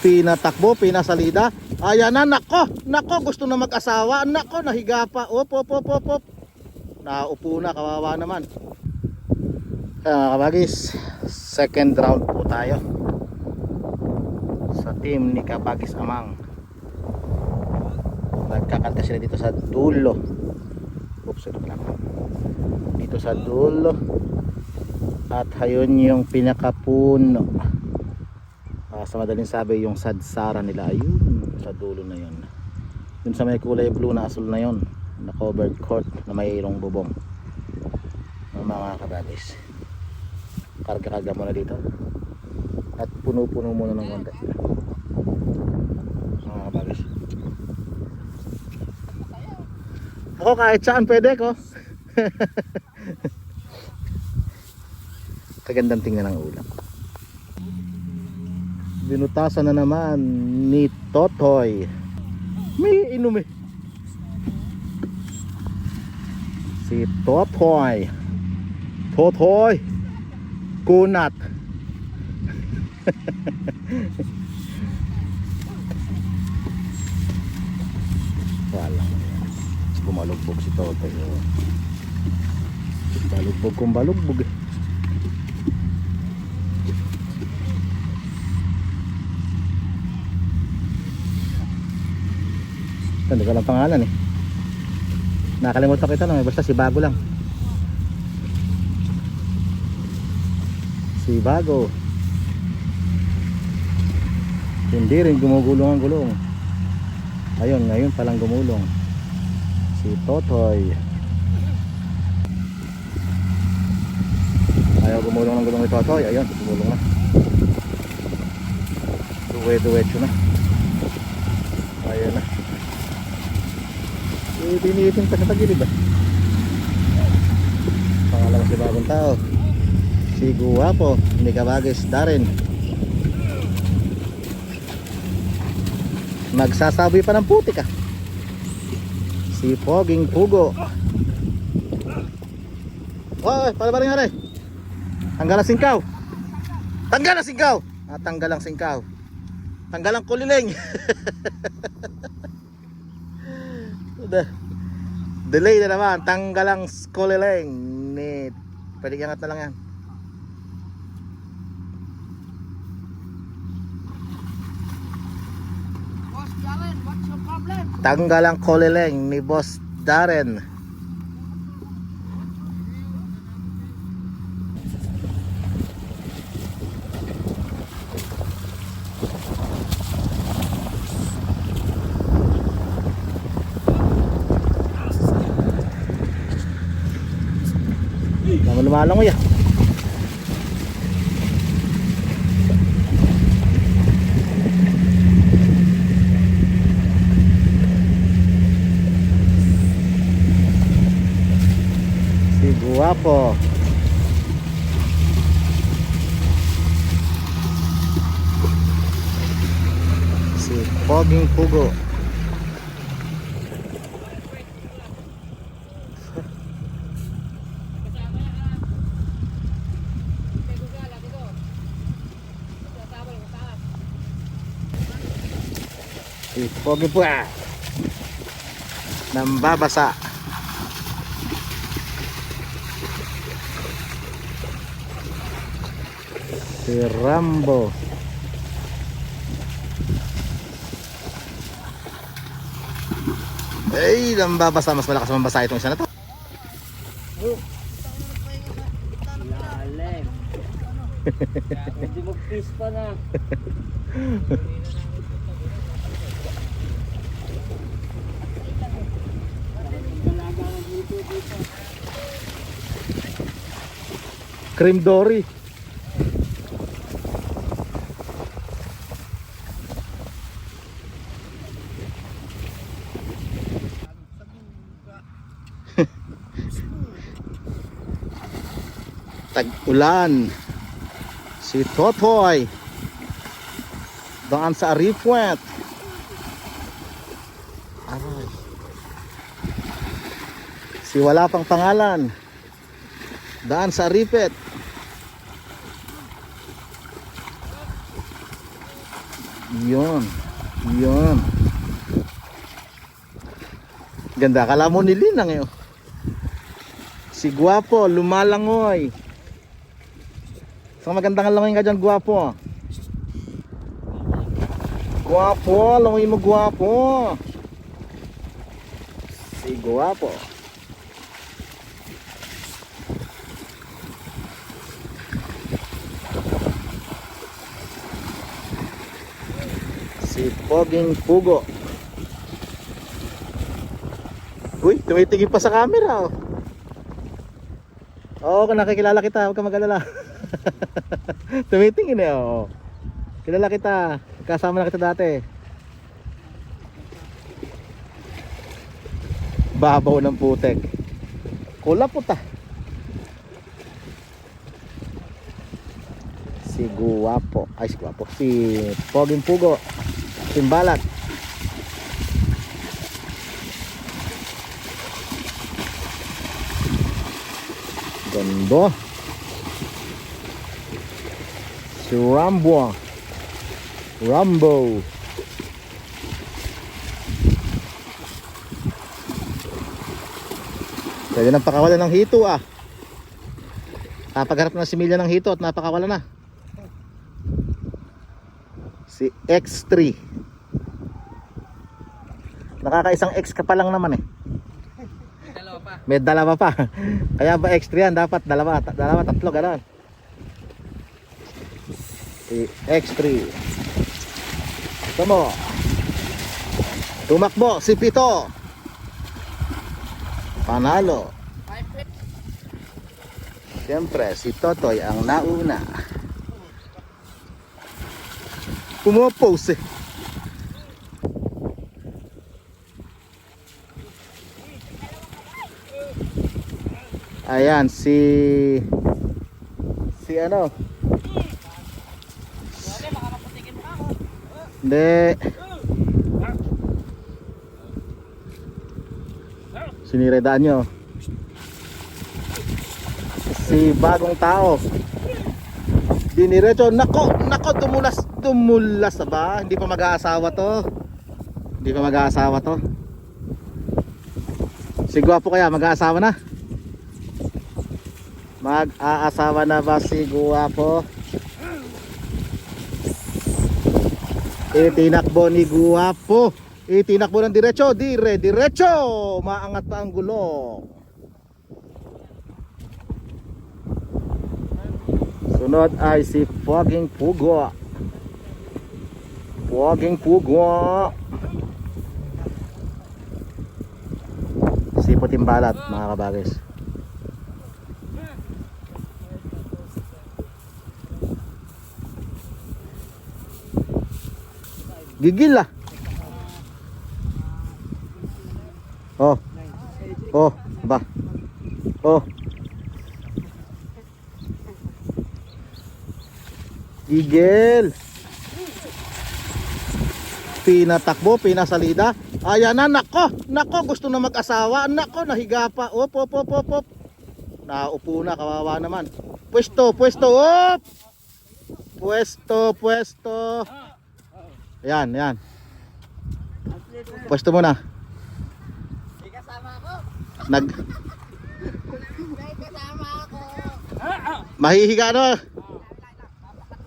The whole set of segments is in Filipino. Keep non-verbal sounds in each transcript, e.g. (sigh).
Pinatakbo, pinasalida. Ayan na, nako, nako, gusto na mag-asawa. Nako, nahiga pa. Op, op, op, op, op. Naupo na, kawawa naman. Kaya mga kabagis, second round po tayo. Sa team ni Kabagis Amang. Nagkakanta sila dito sa dulo. Oops, ito pala. Dito sa dulo. At hayun yung pinakapuno. Ah, sa madaling sabi yung sadsara nila ayun sa dulo na yun. Dun sa may kulay blue na asul na yun. Na covered court na mayroong bubong. Ng mga kabagis. Karga-karga muna dito. At puno-puno muna ng konti. Mga kabagis. Ako kahit saan pwede ko. (laughs) Kagandang tingnan ng ulam. Binutasan na naman ni Totoy. May inumi. Si Totoy. Totoy. Kunat. (laughs) Wala. Bumalugbog si Totoy. oh. Balugbog kung balugbog eh. Hindi ko lang pangalan eh. Nakalimutan kita no, basta si Bago lang. Si Bago. Hindi rin gumugulong ang gulong. Ayun, ngayon palang gumulong. Si Totoy. Ayaw gumulong ng gulong ni Totoy. Ayun, gumulong na. Duwe-duwetso na. Ayun na. Eh, pinitin pa sa tagilid ah. Pangalawa si bagong tao. Si Guwapo, ni Kabagis Darren. Magsasabi pa ng putik ah. Si Poging Pugo. Oy, para ba rin nga Tanggal ang singkaw. Tanggal ang singkaw. Ah, tanggal ang singkaw. Tanggal ang kuliling. (laughs) De- Delay na naman. Tanggal ang kuliling. Ni Pwede iangat na lang yan. Boss Darren, what's your problem? Tanggal ang kuliling ni Boss Darren. Naman lumalangoy ah. Si Guwapo. Si Poging Pugo. Si Poging Pugo. Nambabasa. Si Rambo. Ay, nambabasa. Mas malakas mambasa itong isa na to. Lalim. (laughs) Hindi mag-fish pa na. (laughs) Cream Dory. (laughs) Tag-ulan. Si Totoy. Doon sa Aripuet. Aray. Si wala pang pangalan. Daan sa Ripet. Yun. Yun. Ganda. Kala mo nilinang eh. oh. Si Guapo, lumalangoy. Sa magandang langoy ka dyan, Guapo. Guapo, langoy mo, Guapo. Si Guapo. Si Poging Pugo. Uy, tumitingin pa sa camera oh. Oo, kung nakikilala kita, huwag ka mag-alala. (laughs) tumitingin eh, oo. Kilala kita, kasama na kita dati. Babaw ng putek. Kula puta. Si Guwapo. Ay, si Guwapo. Si Poging Pugo. Timbalat. Ganda. Si Rambo. Rambo. Pwede nang pakawalan ng hito ah. Napagharap na si Milya ng hito at napakawalan na. Si X3. Nakakaisang X ka pa lang naman eh. Dalawa pa. May dalawa pa. (laughs) Kaya ba X3 yan? Dapat dalawa, dalawa tatlo, gano'n. Si X3. Tamo. Tumakbo si Pito. Panalo. Siyempre, si Totoy ang nauna. Pumopose eh. Ayan, si... Si ano? Hindi. Siniredaan nyo. Si bagong tao. Diniretso. Nako, nako. Tumulas na ba? Hindi pa mag-aasawa to. Hindi pa mag-aasawa to. Si Gwapo kaya mag-aasawa na? Mag-aasawa na ba si Guwapo? Itinakbo ni Guwapo. Itinakbo ng diretso. Dire, diretso. Maangat pa ang gulong. Sunod ay si Poging Pugo. Poging Pugo. Si Puting Balat, mga kabagis. Gigil ah. Oh. Oh, ba. Oh. Gigil. Pinatakbo, pinasalida. Ayan na, nako, nako, gusto na mag-asawa. Nako, nahiga pa. Op, op, op, op, op. Naupo na, kawawa naman. Pwesto, pwesto, op! Pwesto, pwesto. Ayan, ayan. Pwesto muna. May kasama ako. Nag May kasama ako. mahihiga no.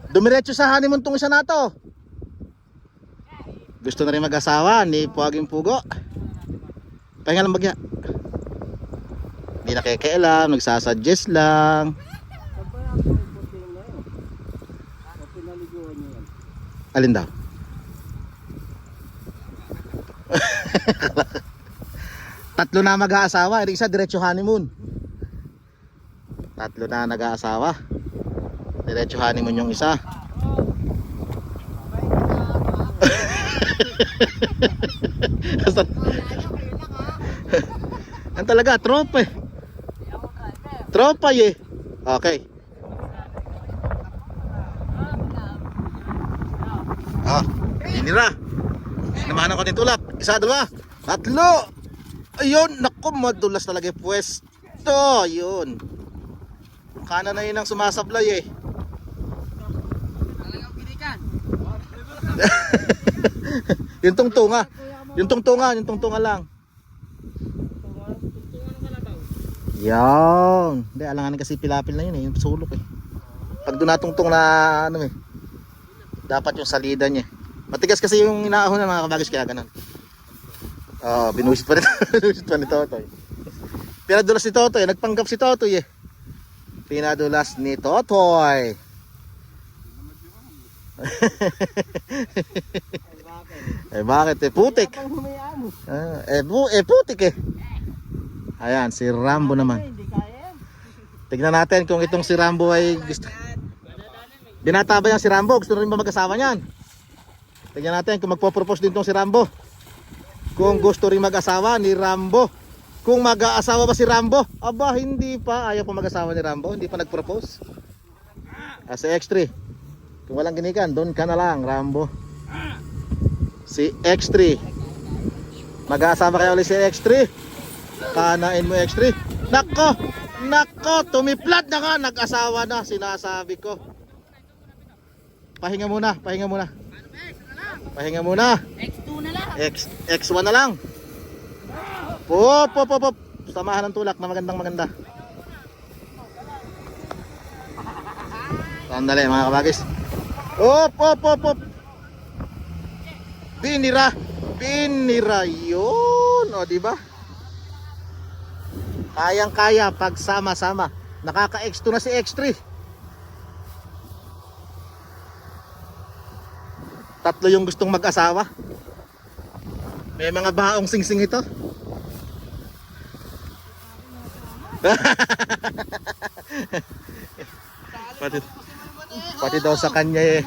Dumiretso sa honeymoon tong isa na to. Gusto na rin mag-asawa ni Puwaging Pugo. Pahinga lang bagya. Hindi nakikialam, nagsasuggest lang. Alin daw? (laughs) Tatlo na mag-aasawa, yung isa diretso honeymoon. Tatlo na nag-aasawa. Diretso honeymoon yung isa. (laughs) Yan talaga, tropa eh. Tropa eh. Okay. Ah, inira. Namahan ko din tulak. Isa, dalawa, tatlo. Ayun, naku, madulas talaga yung pwesto. Ayun. Kanan na yun ang sumasablay eh. (laughs) Yung tungtunga. Yung tungtunga, yung tungtunga lang. Yan. Hindi, alanganin kasi pilapil na yun eh. Yung sulok eh. Pag doon natungtong na ano eh. Dapat yung salida niya. Matigas kasi yung inaahon ng mga kabagis kaya ganun. Oo, oh, binusit pa rin. (laughs) binusit pa ni Totoy. Pinadulas ni Totoy. Nagpanggap si Totoy eh. Pinadulas ni Totoy. (laughs) eh bakit eh putik. Ah, eh, bu eh putik eh. Ayan, si Rambo naman. Yan. Tignan natin kung itong si Rambo ay gusto. Binata ba yan si Rambo? Gusto rin ba mag-asawa niyan? Tignan natin kung magpo-propose din tong si Rambo. Kung gusto rin mag-asawa ni Rambo. Kung mag-aasawa ba si Rambo? Aba, hindi pa. Ayaw pa mag-asawa ni Rambo. Hindi pa nag-propose. Ah, si X3. Kung walang ginikan, doon ka na lang, Rambo. Si X3. Mag-aasawa kaya ulit si X3. Kanain mo X3. Nako! Nako! Tumiplat na nga! Nag-asawa na, sinasabi ko. Pahinga muna, pahinga muna. Pahinga muna. X2 na lang. X, X1 na lang. Pop, pop, pop, pop. Samahan ng tulak na magandang maganda. Sandali mga kabagis. Op, op, op, op. Binira. Binira yun. O, di ba? Kayang-kaya pag sama-sama. Nakaka-X2 na si X3. Tatlo yung gustong mag-asawa. May mga baong sing-sing ito. (laughs) pati, pati daw sa kanya eh.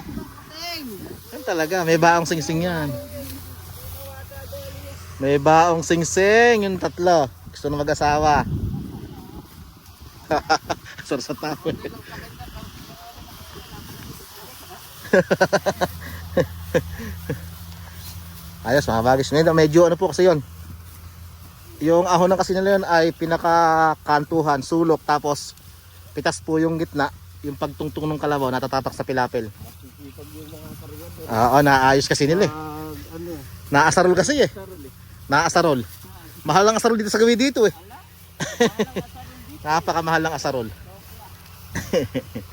Yan talaga, may baong sing-sing yan. May baong sing-sing yung tatlo. Gusto na mag-asawa. (laughs) Sar sa tao eh. (laughs) Ayos mga bagis. Ngayon, medyo ano po kasi yon. Yung ahonan kasi nila yun ay pinakakantuhan, sulok, tapos pitas po yung gitna. Yung pagtungtong ng kalabaw, natatatak sa pilapil. Oo, naayos kasi nila eh. Ah, ano? Naasarol kasi eh. Sarol. Naasarol. Mahal ang asarol dito sa gawi dito eh. (laughs) Napakamahal ng asarol. (laughs)